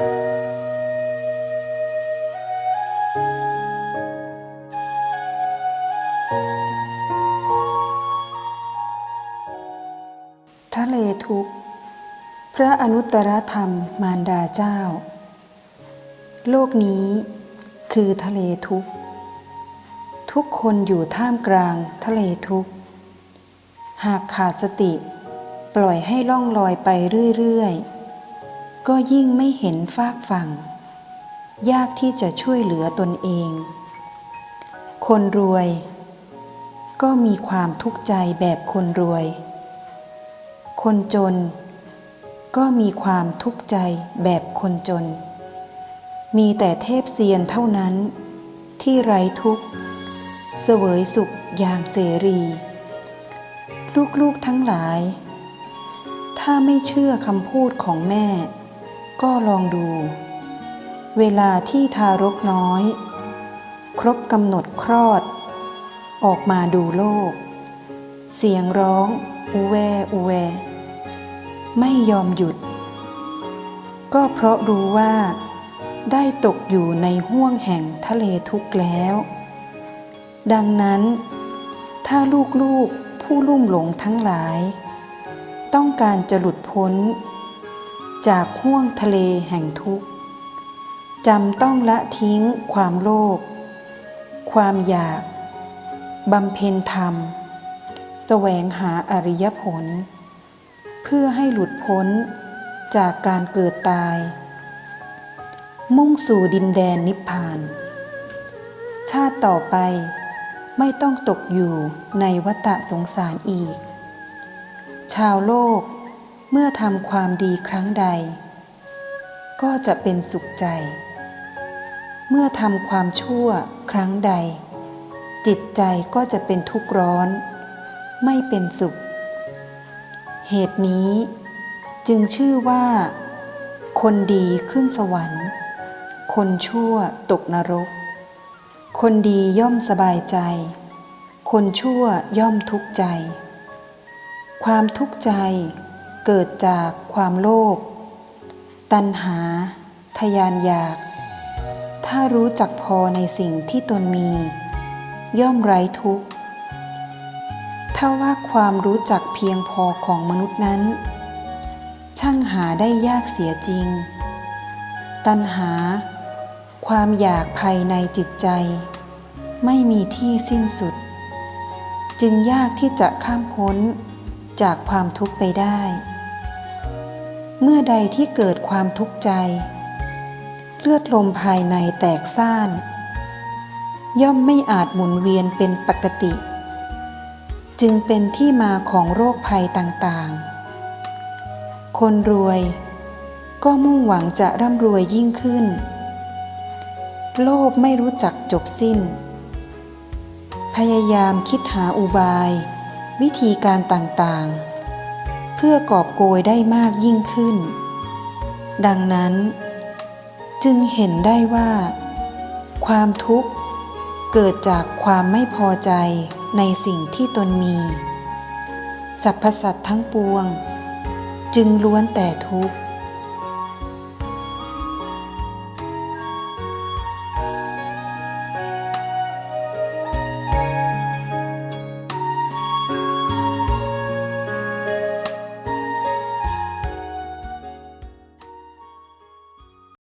ทะเลทุก พระอนุตตรธรรมมารดาเจ้า โลกนี้คือทะเลทุก ทุกคนอยู่ท่ามกลางทะเลทุก หากขาดสติ ปล่อยให้ล่องลอยไปเรื่อย ๆ ก็ยิ่งไม่เห็นฟากฝั่ง ยากที่จะช่วยเหลือตนเอง คนรวย ก็มีความทุกข์ใจแบบคนรวย คนจน ก็มีความทุกข์ใจแบบคนจน มีแต่เทพเซียนเท่านั้น ที่ไร้ทุกข์ เสวยสุขอย่างเสรี ลูกๆทั้งหลาย ถ้าไม่เชื่อคำพูดของแม่ ก็ลองดู เวลาที่ทารกน้อย ครบกำหนดคลอด ออกมาดูโลก เสียงร้องอูแวอูแว ไม่ยอมหยุด ก็เพราะรู้ว่า ได้ตกอยู่ในห้วงแห่งทะเลทุกข์แล้ว ดังนั้น ถ้าลูกๆผู้ลุ่มหลงทั้งหลาย ต้องการจะหลุดพ้น จากห้วงทะเลแห่งทุกข์จำต้องละทิ้งความโลภความอยากบำเพ็ญธรรม แสวงหาอริยผล เพื่อให้หลุดพ้นจากการเกิดตาย มุ่งสู่ดินแดนนิพพาน ชาติต่อไปไม่ต้องตกอยู่ในวัฏสงสารอีก ชาวโลก เมื่อทำความดีครั้งใด ก็จะเป็นสุขใจ เมื่อทำความชั่วครั้งใด จิตใจก็จะเป็นทุกข์ร้อน ไม่เป็นสุข เหตุนี้จึงชื่อว่า คนดีขึ้นสวรรค์ คนชั่วตกนรก คนดีย่อมสบายใจ คนชั่วย่อมทุกข์ใจ ความทุกข์ใจ เกิดจากความโลภ ตัณหา ทยานอยาก ถ้ารู้จักพอในสิ่งที่ตนมี ย่อมไร้ทุกข์ ถ้าว่าความรู้จักเพียงพอของมนุษย์นั้น ช่างหาได้ยากเสียจริง ตัณหา ความอยากภายในจิตใจ ไม่มีที่สิ้นสุด จึงยากที่จะข้ามพ้นจากความทุกข์ไปได้ เมื่อใดที่เกิดความทุกข์ใจ เลือดลมภายในแตกซ่าน ย่อมไม่อาจหมุนเวียนเป็นปกติ จึงเป็นที่มาของโรคภัยต่างๆ คนรวยก็มุ่งหวังจะร่ำรวยยิ่งขึ้น โลภไม่รู้จักจบสิ้น พยายามคิดหาอุบาย วิธีการต่างๆ พื่อกอบโกยได้มากยิ่งขึ้น ดังนั้น จึงเห็นได้ว่า ความทุกข์เกิดจากความไม่พอใจในสิ่งที่ตนมีสรรพสัตว์ทั้งปวง จึงล้วนแต่ทุกข์